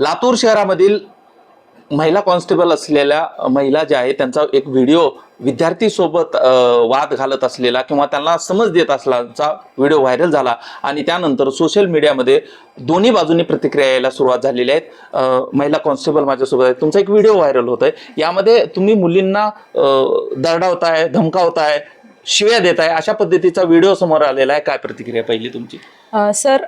लातूर शहरामधील महिला कॉन्स्टेबल असलेल्या महिला ज्या आहेत त्यांचा एक व्हिडिओ विद्यार्थी सोबत वाद घालत असलेला किंवा त्यांना समज देत असल्याचा व्हिडिओ व्हायरल झाला आणि त्यानंतर सोशल मीडियामध्ये दोन्ही बाजूनी प्रतिक्रिया यायला सुरुवात झालेली आहेत महिला कॉन्स्टेबल माझ्यासोबत आहे तुमचा एक व्हिडिओ व्हायरल होत आहे यामध्ये तुम्ही मुलींना दरडावताय धमकावताय शिव्या देत आहे अशा पद्धतीचा व्हिडिओ समोर आलेला आहे. काय प्रतिक्रिया पहिली तुमची? सर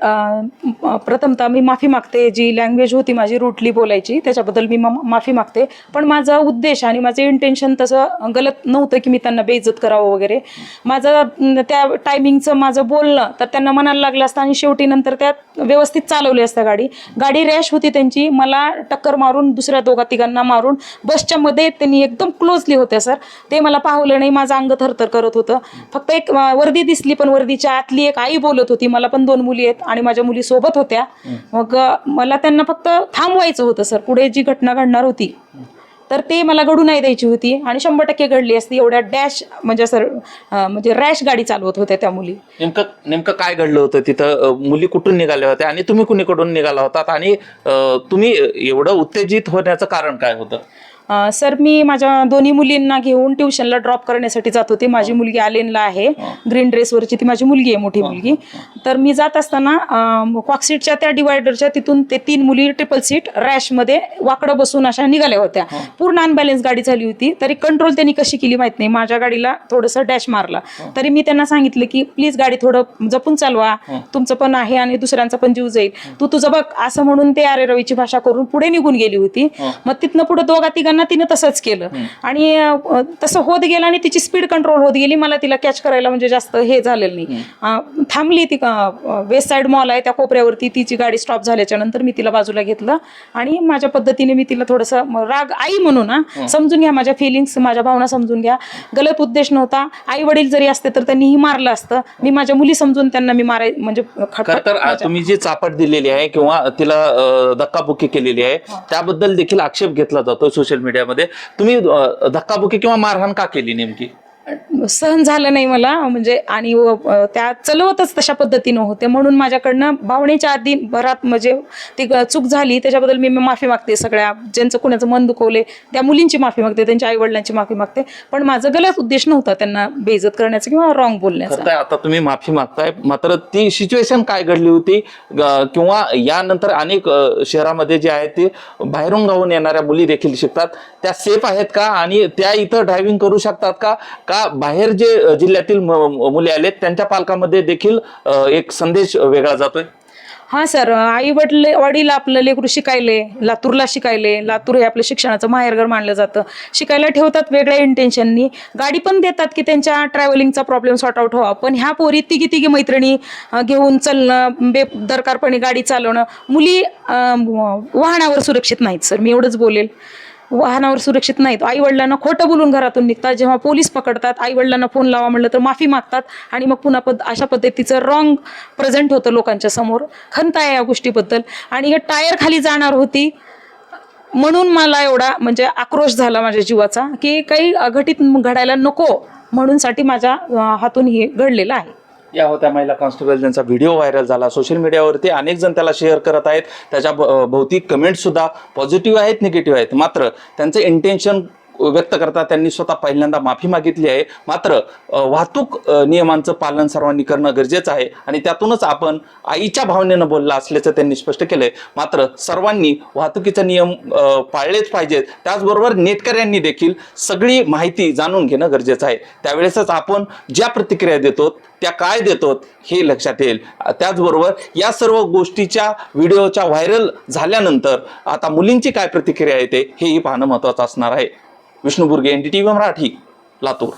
प्रथमतः मी माफी मागते जी लँग्वेज होती माझी रुटली बोलायची त्याच्याबद्दल मी माफी मागते. पण माझा उद्देश आणि माझं इंटेन्शन तसं गलत नव्हतं की मी त्यांना बेइज्जत करावं वगैरे. माझं त्या टायमिंगचं माझं बोलणं तर त्यांना मनाला लागलं असतं आणि शेवटी नंतर त्यात व्यवस्थित चालवली असतं गाडी. गाडी रॅश होती त्यांची मला टक्कर मारून दुसऱ्या दोघा तिघांना मारून बसच्या मध्ये त्यांनी एकदम क्लोजली होत्या सर. ते मला पाहवलं नाही माझं अंग थरथर करत होतं. फक्त एक वर्दी दिसली पण वर्दीच्या आतली एक आई बोलत होती मला पण दोन मुली आहेत आणि माझ्या मुली सोबत होत्या. मग मला त्यांना फक्त थांबवायचं होतं सर. पुढे जी घटना घडणार होती तर ते मला घडू नाही द्यायची होती आणि शंभर टक्के घडली असती. एवढ्या डॅश म्हणजे सर म्हणजे रॅश गाडी चालवत होत्या त्या मुली. नेमकं नेमकं काय घडलं होतं तिथं? मुली कुठून निघाल्या होत्या आणि तुम्ही कुणीकडून निघाला होतात? आणि तुम्ही एवढं उत्तेजित होण्याचं कारण काय होतं? सर मी माझ्या दोन्ही मुलींना घेऊन ट्युशनला ड्रॉप करण्यासाठी जात होते. माझी मुलगी आलेनला आहे. ग्रीन ड्रेसवरची ती माझी मुलगी आहे मोठी मुलगी. तर मी जात असताना कॉक्सीटच्या त्या डिवायडरच्या तिथून ते तीन मुली ट्रिपल सीट रॅशमध्ये वाकडं बसून अशा निघाल्या होत्या. पूर्ण अनबॅलेन्स गाडी झाली होती. तरी कंट्रोल त्यांनी कशी केली माहीत नाही. माझ्या गाडीला थोडंसं डॅश मारला. तरी मी त्यांना सांगितलं की प्लीज गाडी थोडं जपून चालवा. तुमचं पण आहे आणि दुसऱ्यांचा पण जीव जाईल. तू तुझं बघ. असं म्हणून ते अरे रवीची भाषा करून पुढे निघून गेली होती. मग तिथनं पुढे दोघा तिघांना तिनं तसंच केलं. आणि तसं होत गेलं आणि तिची स्पीड कंट्रोल होत गेली. मला तिला कॅच करायला म्हणजे जास्त हे झालेलं नाही. थांबली ती वेस्ट साईड मॉल आहे त्या कोपऱ्यावरती तिची गाडी स्टॉप झाल्याच्यानंतर मी तिला बाजूला घेतलं. आणि माझ्या पद्धतीने मी तिला थोडंसं राग आई म्हणून ना समजून घ्या माझ्या फिलिंग्स माझ्या भावना समजून घ्या. गलत उद्देश नव्हता. आई वडील जरी असते तर त्यांनीही मारलं असतं. मी माझ्या मुली समजून त्यांना मी माराय म्हणजे तर तुम्ही जी चापट दिलेली आहे किंवा तिला धक्काबुक्की केलेली आहे त्याबद्दल देखील आक्षेप घेतला जातो सोशल मीडियामध्ये तुम्ही धक्काबुकी धक्काबुक्की किंवा मारहाण का केली नेमकी? सहन झालं नाही मला म्हणजे आणि व- त्या चलवतच तशा पद्धतीनं होते. म्हणून माझ्याकडनं भावनेच्या आधी भरात म्हणजे ती ग- चूक झाली. त्याच्याबद्दल मी माफी मागते सगळ्या. ज्यांचं कुणाचं मन दुखवले त्या मुलींची माफी मागते त्यांच्या आईवडिलांची माफी मागते. पण माझं गलत उद्देश नव्हता त्यांना बेइज्जत करण्याचा किंवा रॉंग बोलण्याचा. तर आता तुम्ही माफी मागताय. मात्र ती सिच्युएशन काय घडली होती? ग- किंवा यानंतर अनेक शहरामध्ये जे आहे ते बाहेरून गावून येणाऱ्या मुली देखील शिकतात. त्या सेफ आहेत का? आणि त्या इथं ड्रायव्हिंग करू शकतात का? का बाहेर जे जिल्ह्यातील मुले आलेत त्यांच्या पालकामध्ये देखील एक संदेश वेगळा जातोय? हा सर. आई वडील वडील आपलं लेकरू शिकायले लातूरला शिकायले. लातूर हे आपलं शिक्षणाचं माहेरघर मानलं जातं. शिकायला ठेवतात वेगळ्या इंटेन्शननी गाडी पण देतात की त्यांच्या ट्रॅव्हलिंगचा प्रॉब्लेम सॉर्ट आउट व्हावा. पण ह्या पोरी तिघी तिघी मैत्रिणी घेऊन चालणं बेदरकारपणे गाडी चालवणं मुली वाहनावर सुरक्षित नाहीत सर. मी एवढंच बोलेल. वाहनावर सुरक्षित नाहीत. आई वडिलांना खोटं बोलून घरातून निघतात. जेव्हा पोलीस पकडतात आई वडिलांना फोन लावा म्हणलं तर माफी मागतात आणि मग पुन्हा पद अशा पद्धतीचं रॉंग प्रेझेंट होतं लोकांच्या समोर. खंत आहे या गोष्टीबद्दल. आणि हे टायर खाली जाणार होती म्हणून मला एवढा म्हणजे आक्रोश झाला माझ्या जीवाचा की काही अघटित घडायला नको म्हणूनसाठी माझ्या हातून हे घडलेलं आहे. या होत्या महिला कॉन्स्टेबल ज्यांचा व्हिडिओ व्हायरल झाला. सोशल मीडियावरती अनेक जण त्याला शेअर करत आहेत. त्याच्या भौतिक अ, कमेंट सुद्धा पॉझिटिव्ह आहेत निगेटिव्ह आहेत. मात्र त्यांचं इंटेन्शन व्यक्त करता त्यांनी स्वतः पहिल्यांदा माफी मागितली आहे. मात्र वाहतूक नियमांचं पालन सर्वांनी करणं गरजेचं आहे आणि त्यातूनच आपण आईच्या भावनेनं बोलला असल्याचं त्यांनी स्पष्ट केलंय. मात्र सर्वांनी वाहतुकीचे नियम पाळलेच पाहिजेत. त्याचबरोबर नेटकऱ्यांनी देखील सगळी माहिती जाणून घेणं गरजेचं आहे. त्यावेळेसच आपण ज्या प्रतिक्रिया देतो त्या काय देतो हे लक्षात येईल. त्याचबरोबर या सर्व गोष्टीच्या व्हिडिओच्या व्हायरल झाल्यानंतर आता मुलींची काय प्रतिक्रिया येते हेही पाहणं महत्त्वाचं असणार आहे. Vishnu N T T V Marathi Latur.